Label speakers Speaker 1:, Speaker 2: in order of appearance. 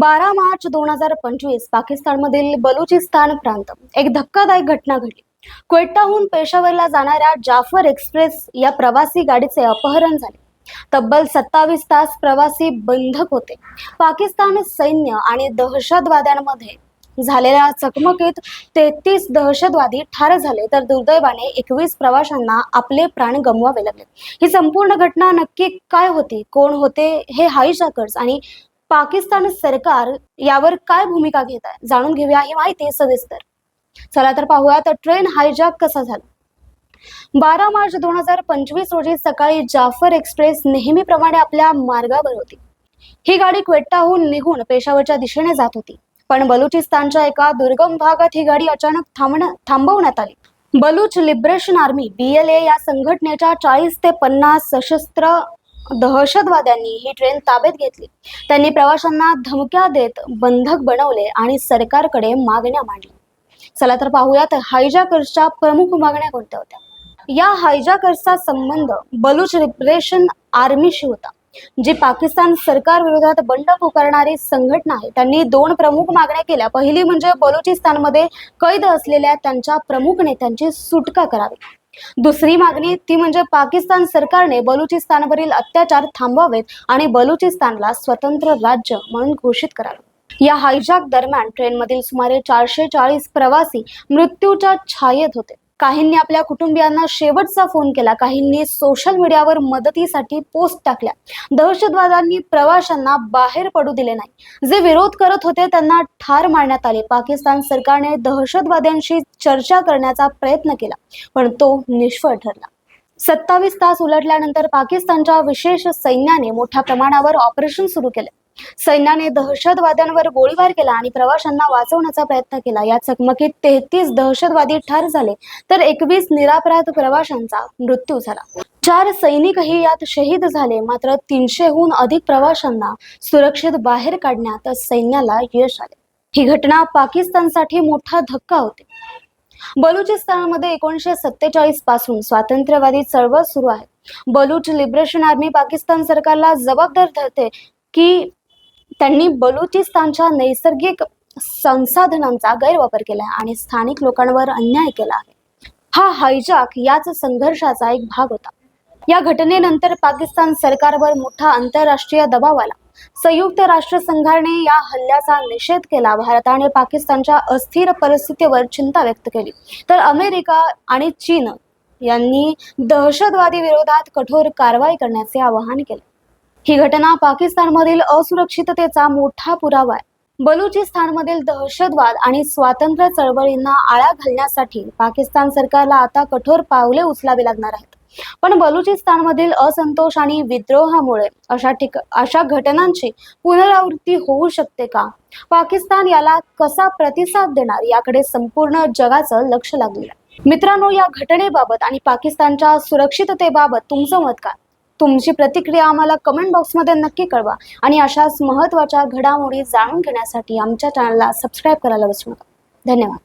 Speaker 1: बारा मार्च दोन हजार पंचवीस पाकिस्तानमधील बलुचिस्तान प्रांत. एक धक्कादायक घटना घडली. क्वेटाहून पेशावरला जाणाऱ्या जाफर एक्सप्रेस या प्रवासी गाडीचे अपहरण झाले. तब्बल सत्तावीस तास प्रवासी बंधक होते. पाकिस्तान सैन्य आणि दहशतवाद्यांमध्ये झालेल्या चकमकीत तेहतीस दहशतवादी ठार झाले तर दुर्दैवाने एकवीस प्रवाशांना आपले प्राण गमवावे लागले. ही संपूर्ण घटना नक्की काय होती? कोण होते? हे हायजॅकर्स आणि पाकिस्तान सरकार यावर काय भूमिका घेत आहे? जाणून घेऊया ही माहिती सविस्तर. चला तर पाहूया तर ट्रेन हायजॅक कसा झाला? बारा मार्च दोन हजार पंचवीस रोजी सकाळी जाफर एक्सप्रेस नेहमीप्रमाणे आपल्या मार्गावर होती. ही गाडी क्वेट्टाहून निघून पेशावरच्या दिशेने जात होती. पण बलुचिस्तानच्या एका दुर्गम भागात ही गाडी अचानक थांबण थांबवण्यात आली. Baloch liberation army B L A या संघटनेच्या चाळीस ते पन्नास सशस्त्र दहशतवाद्यांनी ही ट्रेन ताब्यात घेतली. त्यांनी प्रवाशांना धमक्या देत बंधक बनवले आणि सरकारकडे मागण्या मांडल्या चला तर पाहूयात हायजॅकर्सच्या प्रमुख मागण्या कोणत्या होत्या? या हायजॅकर्सचा संबंध बलूच रिप्रेशन आर्मीशी होता जी पाकिस्तान सरकार विरोधात बंड पुकारणारी संघटना आहे. त्यांनी दोन प्रमुख मागण्या केल्या. पहिली म्हणजे बलुचिस्तानमध्ये कैद असलेल्या त्यांच्या प्रमुख नेत्यांची सुटका करावी. दुसरी मागणी ती म्हणजे पाकिस्तान सरकारने बलुचिस्तानवरील अत्याचार थांबवावेत आणि बलुचिस्तानला स्वतंत्र राज्य म्हणून घोषित करावे. या हायजॅक दरम्यान ट्रेनमधील सुमारे चारशे चाळीस प्रवासी मृत्यूच्या छायेत होते. काहींनी आपल्या कुटुंबियांना शेवटचा फोन केला. काहींनी सोशल मीडियावर मदतीसाठी पोस्ट टाकल्या. दहशतवाद्यांनी प्रवाशांना बाहेर पडू दिले नाही. जे विरोध करत होते त्यांना ठार मारण्यात आले. पाकिस्तान सरकारने दहशतवाद्यांशी चर्चा करण्याचा प्रयत्न केला पण तो निष्फळ ठरला. सत्तावीस तास उलटल्यानंतर पाकिस्तानच्या विशेष सैन्याने मोठ्या प्रमाणावर ऑपरेशन सुरू केले. सैन्याने दहशतवाद्यांवर गोळीबार केला आणि प्रवाशांना वाचवण्याचा प्रयत्न केला. या चकमकीत तेहतीस दहशतवादी ठार झाले तर एकवीस निरापराध प्रवाशांचा मृत्यू झाला. चार सैनिकही यात शहीद झाले मात्र तीनशेहून अधिक प्रवाशांना सुरक्षित बाहेर काढण्यात सैन्याला यश आले. ही घटना पाकिस्तानसाठी मोठा धक्का होते. बलुचिस्तानमध्ये एकोणीसशे सत्तेचाळीसपासून स्वातंत्र्यवादी चळवळ सुरू आहे. बलूच लिबरेशन आर्मी पाकिस्तान सरकारला जबाबदार धरते की त्यांनी बलुचिस्तानच्या नैसर्गिक संसाधनांचा गैरवापर केला आणि स्थानिक लोकांवर अन्याय केला. आहे हा हायजॅक याच संघर्षाचा एक भाग होता. या घटनेनंतर पाकिस्तान सरकारवर मोठा आंतरराष्ट्रीय दबाव आला. संयुक्त राष्ट्र संघाने या हल्ल्याचा निषेध केला. भारताने पाकिस्तानच्या अस्थिर परिस्थितीवर चिंता व्यक्त केली. तर अमेरिका आणि चीन यांनी दहशतवादी विरोधात कठोर कारवाई करण्याचे आवाहन केले. ही घटना पाकिस्तानमधील असुरक्षिततेचा मोठा पुरावा आहे. बलुचिस्तानमधील दहशतवाद आणि स्वातंत्र्य चळवळींना आळा घालण्यासाठी पाकिस्तान सरकारला आता कठोर पावले उचलावी लागणार आहेत. पण बलुचिस्तानमधील असंतोष आणि विद्रोहामुळे अशा ठिक अशा घटनांची पुनरावृत्ती होऊ शकते का? पाकिस्तान याला कसा प्रतिसाद देणार? याकडे संपूर्ण जगाचं लक्ष लागलेलं आहे. मित्रांनो या घटनेबाबत आणि पाकिस्तानच्या सुरक्षिततेबाबत तुमचं मत काय? तुमची प्रतिक्रिया आम्हाला कमेंट बॉक्समध्ये नक्की कळवा. आणि अशाच महत्त्वाच्या घडामोडी जाणून घेण्यासाठी आमच्या चॅनलला सबस्क्राईब करायला विसरू नका. धन्यवाद.